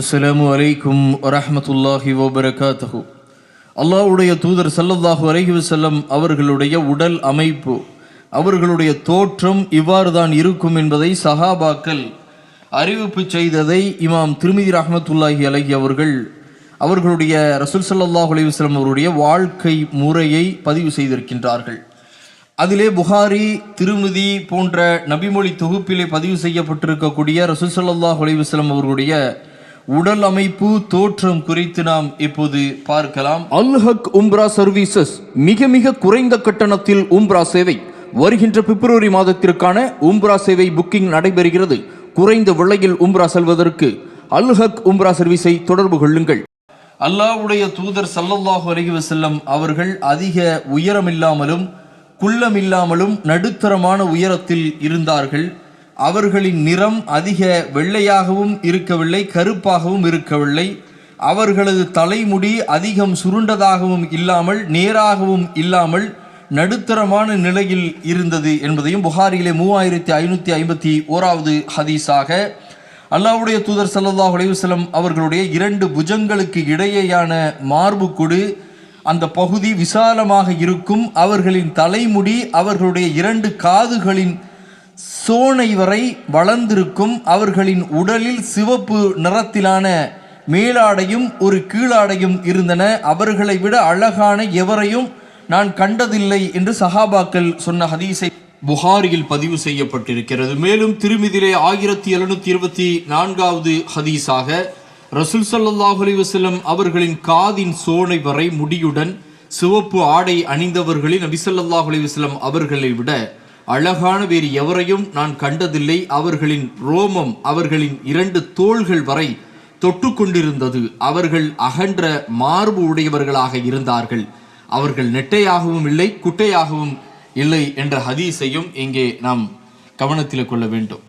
அஸ்லாம் வலைக்கும் வரஹ்மத்துல்லாஹி வபரகாத்தஹு அல்லாவுடைய தூதர் சல்லல்லாஹு அலைஹி செல்லம் அவர்களுடைய உடல் அமைப்பு அவர்களுடைய தோற்றம் இவ்வாறு தான் இருக்கும் என்பதை சஹாபாக்கள் அறிவிப்பு செய்ததை இமாம் திருமிதி ரஹமத்துல்லாஹி அலஹி அவர்கள் அவர்களுடைய ரசூல் ஸல்லல்லாஹு அலைஹி அவருடைய வாழ்க்கை முறையை பதிவு செய்திருக்கின்றார்கள். அதிலே புகாரி திருமதி போன்ற நபிமொழி தொகுப்பிலே பதிவு செய்யப்பட்டிருக்கக்கூடிய ரசூல் ஸல்லல்லாஹு அலைஹி அவர்களுடைய உடல் அமைப்பு தோற்றம் குறித்து நாம் இப்போது பார்க்கலாம். அல்ஹக் உம்ரா சர்வீசஸ் மிக மிக குறைந்த கட்டணத்தில் உம்ரா சேவை. வருகின்ற பிப்ரவரி மாதத்திற்கான உம்ரா சேவை புக்கிங் நடைபெறுகிறது. குறைந்த விலையில் உம்ரா செல்வதற்கு அல்ஹக் உம்ரா சர்வீஸை தொடர்பு கொள்ளுங்கள். அல்லாஹ்வுடைய தூதர் ஸல்லல்லாஹு அலைஹி வஸல்லம் அவர்கள் அதிக உயரமில்லாமலும் குள்ளமில்லாமலும் நடுத்தரமான உயரத்தில் இருந்தார்கள். அவர்களின் நிறம் அதிக வெள்ளையாகவும் இருக்கவில்லை கருப்பாகவும் இருக்கவில்லை. அவர்களது தலைமுடி அதிகம் சுருண்டதாகவும் இல்லாமல் நேராகவும் இல்லாமல் நடுத்தரமான நிலையில் இருந்தது என்பதையும் புகாரியிலே மூவாயிரத்தி ஐநூற்றி ஐம்பத்தி ஓராவது ஹதீஸாக அல்லாவுடைய தூதர் சல்லாஹ் அலைஹி அவர்களுடைய இரண்டு புஜங்களுக்கு இடையேயான மார்புக்குடு அந்த பகுதி விசாலமாக இருக்கும். அவர்களின் தலைமுடி அவர்களுடைய இரண்டு காதுகளின் சோனை வரை வளர்ந்திருக்கும் அவர்களின் உடலில் சிவப்பு நிறத்திலான மேலாடையும் ஒரு கீழாடையும் இருந்தன. அவர்களை விட அழகான எவரையும் நான் கண்டதில்லை என்று சஹாபாக்கள் சொன்ன ஹதீஸை புகாரியில் பதிவு செய்யப்பட்டிருக்கிறது. மேலும் திருமிதிலே ஆயிரத்தி எழுநூத்தி இருபத்தி நான்காவது ஹதீஸாக ரசூல் ஸல்லல்லாஹு அலைஹி அவர்களின் காதின் சோனை வரை முடியுடன் சிவப்பு ஆடை அணிந்தவர்களில் நபி ஸல்லல்லாஹு வசலம் அவர்களை விட அழகான வேறு எவரையும் நான் கண்டதில்லை. அவர்களின் ரோமம் அவர்களின் இரண்டு தோள்கள் வரை தொட்டு கொண்டிருந்தது அவர்கள் அகன்ற மார்பு உடையவர்களாக இருந்தார்கள். அவர்கள் நெட்டையாகவும் இல்லை குட்டையாகவும் இல்லை என்ற ஹதீஸையும் இங்கே நாம் கவனத்தில் கொள்ள வேண்டும்.